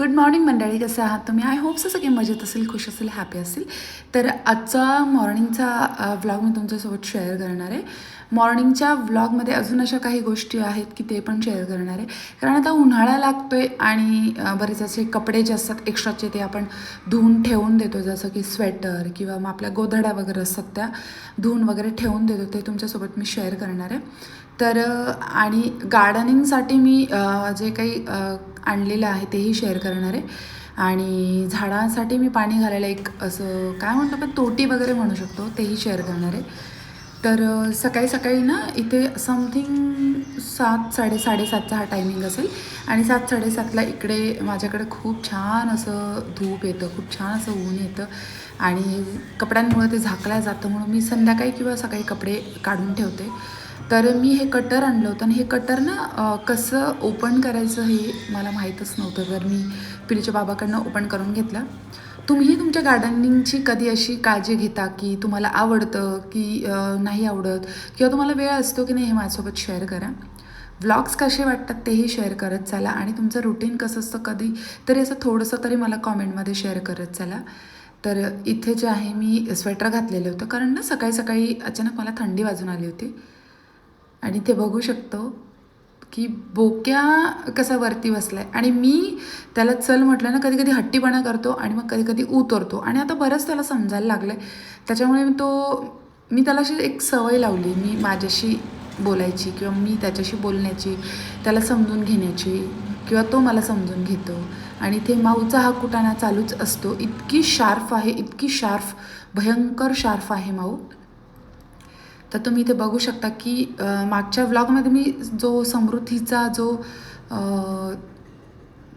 Good morning मंडळी. कसं आहात तुम्ही? आय होप सगळे मजेत असेल खुश असेल हॅपी असेल. तर आजचा मॉर्निंगचा व्लॉग मी तुमच्यासोबत शेअर करणार आहे. मॉर्निंगच्या व्लॉगमध्ये अजून अशा काही गोष्टी आहेत की ते पण शेअर करणार आहे. कारण आता उन्हाळा लागतो आहे आणि बरेच असे कपडे जे असतात एक्स्ट्राचे ते आपण धुवून ठेवून देतो. जसं की स्वेटर किंवा मग आपल्या गोधड्या वगैरे असतात त्या धुवून वगैरे ठेवून देतो. ते तुमच्यासोबत मी शेअर करणार आहे. तर आणि गार्डनिंगसाठी मी जे काही आणलेलं आहे तेही शेअर करणार आहे. आणि झाडांसाठी मी पाणी घालायला एक असं काय म्हणतो पण तोटी वगैरे म्हणू शकतो तेही शेअर करणार आहे. तर सकाळी सकाळी ना इथे समथिंग सात साडे साडेसातचा हा टायमिंग असेल. आणि सात साडेसातला इकडे माझ्याकडे खूप छान असं धूप येतं खूप छान असं ऊन येतं. आणि कपड्यांमुळे ते झाकलं जातं म्हणून मी संध्याकाळी किंवा सकाळी कपडे काढून ठेवते. तर मी हे कटर आणलं होतं आणि हे कटर ना कसं ओपन करायचं हे मला माहीतच नव्हतं. तर मी पिलीच्या बाबाकडनं ओपन करून घेतलं. तुम्हीही तुमच्या गार्डनिंगची कधी अशी काळजी घेता की तुम्हाला आवडतं की नाही आवडत? किंवा तुम्हाला वेळ असतो की नाही हे माझ्यासोबत शेअर करा. व्लॉग्स कसे वाटतात तेही शेअर करत चाला आणि तुमचं रुटीन कसं असतं कधी तरी असं थोडंसं तरी मला कॉमेंटमध्ये शेअर करत चाला. तर इथे जे आहे मी स्वेटर घातलेलं होतं. कारण ना सकाळी सकाळी अचानक मला थंडी वाजून आली होती. आणि ते बघू शकतो की बोक्या कसा वरती बसला आहे आणि मी त्याला चल म्हटलं ना कधी कधी हट्टीपणा करतो आणि मग कधी कधी उतरतो. आणि आता बरंच त्याला समजायला लागलं आहे त्याच्यामुळे तो मी त्याला अशी एक सवय लावली. मी माझ्याशी बोलायची किंवा मी त्याच्याशी बोलण्याची त्याला समजून घेण्याची किंवा तो मला समजून घेतो. आणि ते माऊचा हा कुटाणा चालूच असतो. इतकी शार्फ आहे इतकी शार्फ भयंकर शार्फ आहे माऊ. तर तुम्ही इथे बघू शकता की मागच्या व्लॉगमध्ये मी जो समृद्धीचा जो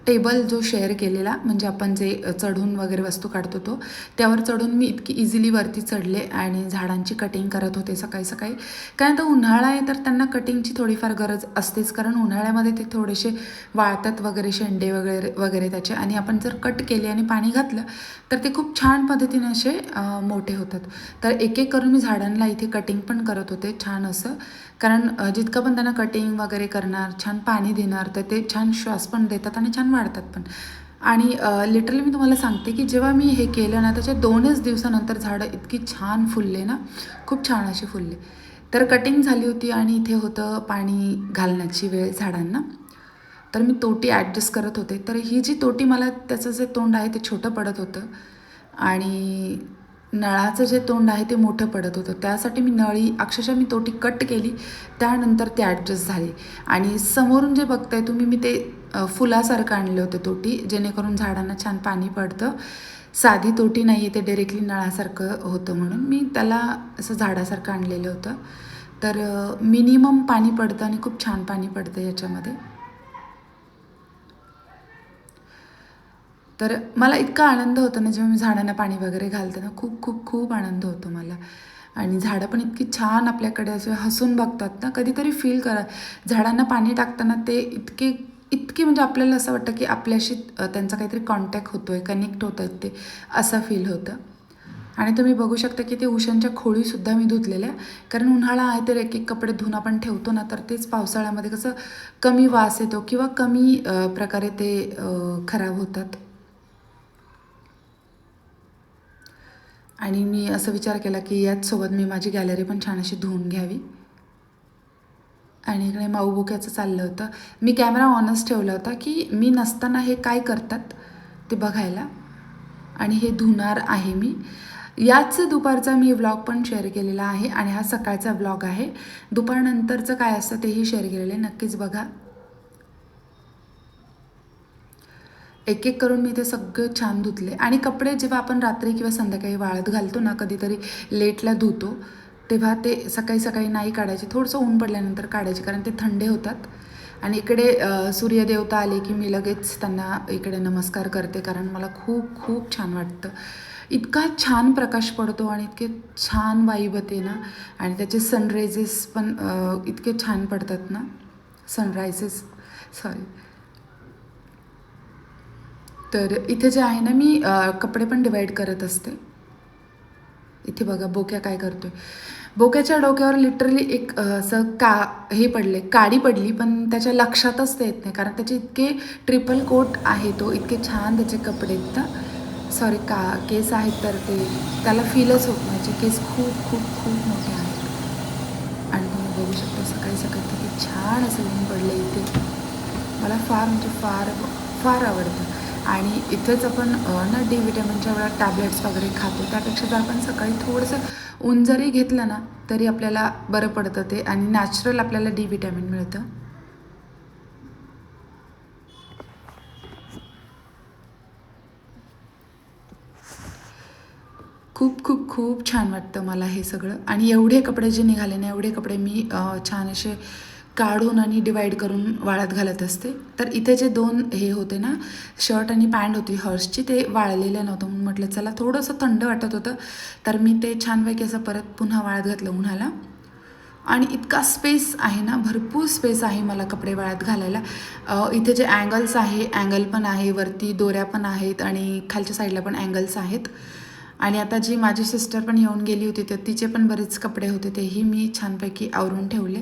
टेबल जो शेअर केलेला म्हणजे आपण जे चढून वगैरे वस्तू काढतो तो त्यावर चढून मी इतकी इझिली वरती चढले आणि झाडांची कटिंग करत होते सकाळी सकाळी. कारण तर उन्हाळा आहे तर त्यांना कटिंगची थोडीफार गरज असतेच. कारण उन्हाळ्यामध्ये ते थोडेसे वाळतात वगैरे शेंडे वगैरे वगैरे त्याचे. आणि आपण जर कट केले आणि पाणी घातलं तर ते खूप छान पद्धतीने असे मोठे होतात. तर एक एक करून मी झाडांना इथे कटिंग पण करत होते छान असं. कारण जितकं पण त्यांना कटिंग वगैरे करणार छान पाणी देणार तर ते छान श्वास पण देतात आणि छान वाढतात पण. आणि लिटरली मी तुम्हाला सांगते की जेव्हा मी हे केलं ना त्याच्या दोनच दिवसानंतर झाडं इतकी छान फुलले ना खूप छान असे फुलले. तर कटिंग झाली होती आणि इथे होतं पाणी घालण्याची वेळ झाडांना. तर मी तोटी ॲडजस्ट करत होते. तर ही जी तोटी मला त्याचं जे तोंड आहे ते छोटं पडत होतं. आणि नळाचं जे तोंड आहे ते मोठं पडत होतं. त्यासाठी मी नळी अक्षरशः मी तोटी कट केली. त्यानंतर ते ॲडजस्ट झाले. आणि समोरून जे बघताय तुम्ही मी ते फुलासारखं आणलं होतं तोटी जेणेकरून झाडांना छान पाणी पडतं. साधी तोटी नाही आहे ते डायरेक्टली नळासारखं होतं म्हणून मी त्याला असं झाडासारखं आणलेलं होतं. तर मिनिमम पाणी पडतं आणि खूप छान पाणी पडतं याच्यामध्ये. तर मला इतका आनंद होतो ना जेव्हा मी झाडांना पाणी वगैरे घालते ना खूप खूप खूप आनंद होतो मला. आणि झाडं पण इतकी छान आपल्याकडे असे हसून बघतात ना कधीतरी फील करा. झाडांना पाणी टाकताना ते इतके इतके म्हणजे आपल्याला असं वाटतं की आपल्याशी त्यांचा काहीतरी कॉन्टॅक्ट होतो आहे कनेक्ट होत आहेत ते असं फील होतं. आणि तुम्ही बघू शकता की ते उशांच्या खोळीसुद्धा मी धुतलेल्या कारण उन्हाळा आहे तर एक एक कपडे धुवून आपण ठेवतो ना तर तेच पावसाळ्यामध्ये कसं कमी वास येतो किंवा कमी प्रकारे ते खराब होतात. आणि मी असं विचार केला की याचसोबत मी माझी गॅलरी पण छान अशी धुवून घ्यावी. आणि इकडे माऊ बोक्याचं चाललं होतं. मी कॅमेरा ऑनच ठेवला होता की मी नसताना हे काय करतात ते बघायला. आणि हे धुणार आहे मी. याच दुपारचा मी व्लॉग पण शेअर केलेला आहे आणि हा सकाळचा व्लॉग आहे. दुपारनंतरचं काय असतं तेही शेअर केलेलं आहे. नक्कीच बघा. एक एक करून मी ते सगळं छान धुतले. आणि कपडे जेव्हा आपण रात्री किंवा संध्याकाळी वाळत घालतो ना कधीतरी लेटला धुतो तेव्हा ते सकाळी सकाळी नाही काढायचे. थोडंसं ऊन पडल्यानंतर काढायचे कारण ते थंडे होतात. आणि इकडे सूर्यदेवता आले की मी लगेच त्यांना इकडे नमस्कार करते कारण मला खूप खूप छान वाटतं. इतका छान प्रकाश पडतो आणि इतके छान वाईब येते ना. आणि त्याचे सनरायझेस पण इतके छान पडतात ना. सनरायझेस सॉरी तर इथे जे आहे ना मी कपडे पण डिवाईड करत असते. इथे बघा बोक्या काय करतोय. बोक्याच्या डोक्यावर लिटरली एक असं का हे पडले काडी पडली पण त्याच्या लक्षातच ते येत नाही. कारण त्याचे इतके ट्रिपल कोट आहे तो इतके छान त्याचे कपडे आहेत ना. सॉरी का केस आहेत तर ते त्याला फीलच होत नाही. त्याचे केस खूप खूप खूप मोठे आहेत. आणि तुम्ही बघू शकता सकाळी सकाळी किती छान असं ऊन पडलं इथे. मला फार म्हणजे फार फार आवडतं. आणि इथेच आपण ना डी विटॅमिनच्या वेळा टॅबलेट्स वगैरे खातो. त्यापेक्षा जर आपण सकाळी थोडंसं ऊन जरी घेतलं ना तरी आपल्याला बरं पडतं ते आणि नॅचरल आपल्याला डी विटॅमिन मिळतं. खूप खूप खूप छान वाटतं मला हे सगळं. आणि एवढे कपडे जे निघाले ना एवढे कपडे मी छान असे काढून आणि डिवाईड करून वाळत घालत असते. तर इथे जे दोन हे होते ना शर्ट आणि पॅन्ट होती हॉर्सची ते वाळलेलं नव्हतं. म्हणून म्हटलं चला थोडंसं थंड वाटत होतं. तर मी ते छानपैकी असं परत पुन्हा वाळत घातलं उन्हाला. आणि इतका स्पेस आहे ना भरपूर स्पेस आहे मला कपडे वाळत घालायला. इथे जे अँगल्स आहे अँगल पण आहे वरती दोऱ्या पण आहेत आणि खालच्या साईडला पण अँगल्स आहेत. आणि आता जी माझी सिस्टर पण येऊन गेली होती तर तिचे पण बरेच कपडे होते तेही मी छानपैकी आवरून ठेवले.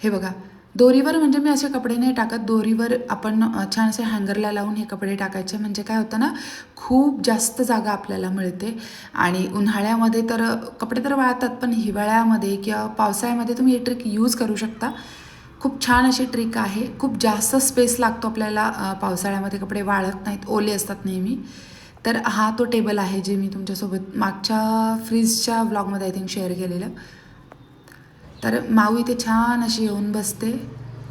हे बघा दोरीवर म्हणजे मी असे कपडे नाही टाकत. दोरीवर आपण छान असे हँगरला लावून हे कपडे टाकायचे. म्हणजे काय होतं ना खूप जास्त जागा आपल्याला मिळते. आणि उन्हाळ्यामध्ये तर कपडे तर वाळतात पण हिवाळ्यामध्ये किंवा पावसाळ्यामध्ये तुम्ही ही ट्रिक यूज करू शकता. खूप छान अशी ट्रिक आहे. खूप जास्त स्पेस लागतो आपल्याला पावसाळ्यामध्ये कपडे वाळत नाहीत. ओले असतात नेहमी. तर हा तो टेबल आहे जे मी तुमच्यासोबत मागच्या फ्रीजच्या व्लॉगमध्ये आय थिंक शेअर केलेलं. तर माऊ इथे छान अशी येऊन बसते.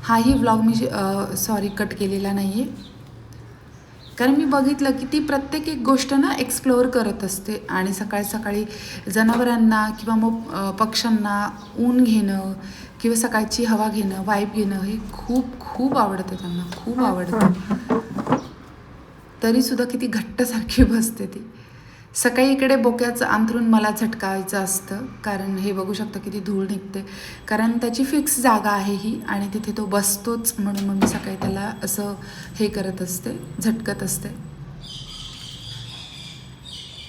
हाही व्लॉग मी सॉरी कट केलेला नाही आहे कारण मी बघितलं की ती प्रत्येक एक गोष्ट ना एक्सप्लोअर करत असते आणि सकाळी सकाळी जनावरांना किंवा मग पक्ष्यांना ऊन घेणं किंवा सकाळची हवा घेणं वाईप घेणं हे खूप खूप आवडतं त्यांना. खूप आवडतं. तरीसुद्धा किती घट्टसारखी बसते ती. सकाळी इकडे बोक्याचं अंथरून मला झटकायचं असतं कारण हे बघू शकता किती धूळ निघते. कारण त्याची फिक्स जागा आहे ही आणि तिथे तो बसतोच म्हणून मग मी सकाळी त्याला असं हे करत असते झटकत असते.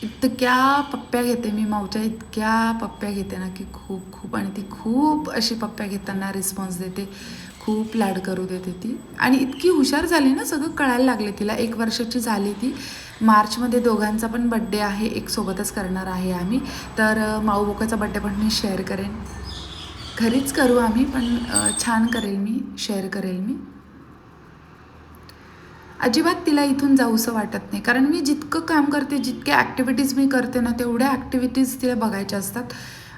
इतक्या पप्प्या घेते मी माऊच्या इतक्या पप्प्या घेते ना की खूप खूप आणि ती खूप अशी पप्प्या घेताना रिस्पॉन्स देते. खूप लाड करू देते ती. आणि इतकी हुशार झाली ना सगळं कळायला लागले तिला. एक वर्षाची झाली ती. मार्चमध्ये दोघांचा पण बड्डे आहे एक सोबतच करणार आहे आम्ही. तर माऊबोकाचा माऊ बोकाचा बड्डे पण मी शेअर करेन. घरीच करू आम्ही पण छान करेल मी शेअर करेल मी. अजिबात तिला इथून जाऊसं वाटत नाही. कारण मी जितकं काम करते जितक्या ॲक्टिव्हिटीज मी करते ना तेवढ्या ॲक्टिव्हिटीज तिला बघायच्या असतात.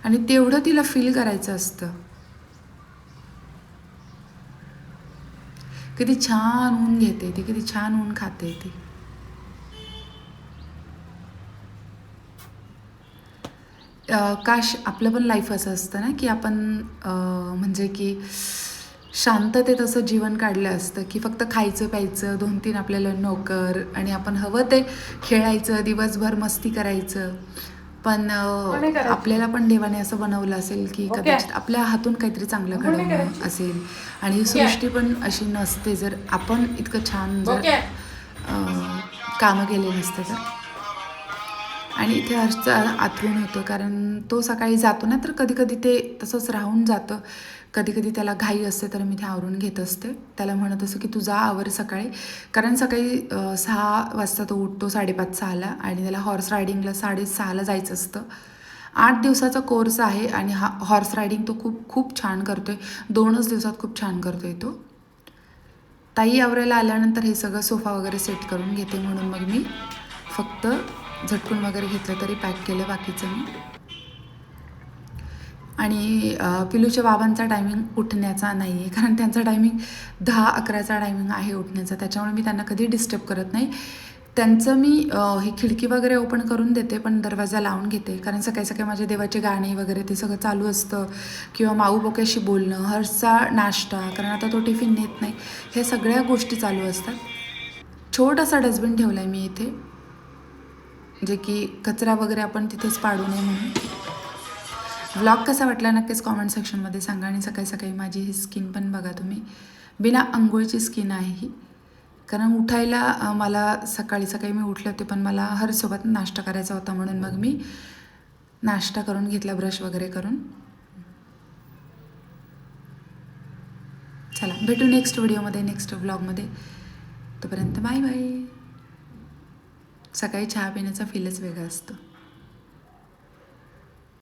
आणि तेवढं तिला फील करायचं असतं. किती छान ऊन घेते ती किती छान ऊन खाते ती. काश आपलं पण लाईफ असं असतं ना की आपण म्हणजे की शांततेत असं जीवन काढलं असतं की फक्त खायचं प्यायचं दोन तीन आपल्याला नोकर आणि आपण हवं ते खेळायचं दिवसभर मस्ती करायचं पण? आपल्याला पण देवाने असं बनवलं असेल की. कदाचित आपल्या हातून काहीतरी चांगलं घडवणं करायची? असेल आणि ही सृष्टी पण अशी नसते जर आपण इतकं छान जर कामं केले नसते तर आणि इथे हर्षचा आथरून होतं कारण तो सकाळी जातो ना तर कधी कधी ते तसंच राहून जातं. कधी कधी त्याला घाई असते तर मी ते आवरून घेत असते. त्याला म्हणत असं की तू जा आवर सकाळी. कारण सकाळी सहा वाजता तो उठतो साडेपाच सहाला आणि त्याला हॉर्स रायडिंगला साडेसहाला जायचं असतं. आठ दिवसाचा कोर्स आहे आणि हा हॉर्स रायडिंग तो खूप खूप छान करतोय. दोनच दिवसात खूप छान करतोय तो. ताई आवरायला आल्यानंतर हे सगळं सोफा वगैरे सेट करून घेते म्हणून मग मी फक्त झटकून वगैरे घेतलं तरी पॅक केलं बाकीचं मी. आणि पिलूच्या बाबांचा टायमिंग उठण्याचा नाही आहे कारण त्यांचा टायमिंग दहा अकराचा टायमिंग आहे उठण्याचा. त्याच्यामुळे मी त्यांना कधी डिस्टर्ब करत नाही. त्यांचं मी ही खिडकी वगैरे ओपन करून देते पण दरवाजा लावून घेते. कारण सकाळी सकाळी माझे देवाचे गाणे वगैरे ते सगळं चालू असतं. किंवा माऊ बोक्याशी बोलणं हर्षचा नाश्ता कारण आता तो टिफिन नेत नाही. ह्या सगळ्या गोष्टी चालू असतात. छोटासा डस्टबिन ठेवला आहे मी इथे. जे की कचरा वगैरे आपण तिथेच पाडू नये म्हणून. व्लॉग कसा वाटला नक्कीच कॉमेंट सेक्शनमध्ये सांगा आणि सकाळी सकाळी माझी ही स्किन पण बघा तुम्ही. बिना आंघोळची स्किन आहे ही. कारण उठायला मला सकाळी सकाळी मी उठले होते पण मला हरसोबत नाश्ता करायचा होता म्हणून मग मी नाश्ता करून घेतला ब्रश वगैरे करून. चला भेटू नेक्स्ट व्हिडिओमध्ये नेक्स्ट व्लॉगमध्ये तोपर्यंत बाय बाय सकाळी चहा पिण्याचा फीलच वेगळा असतो.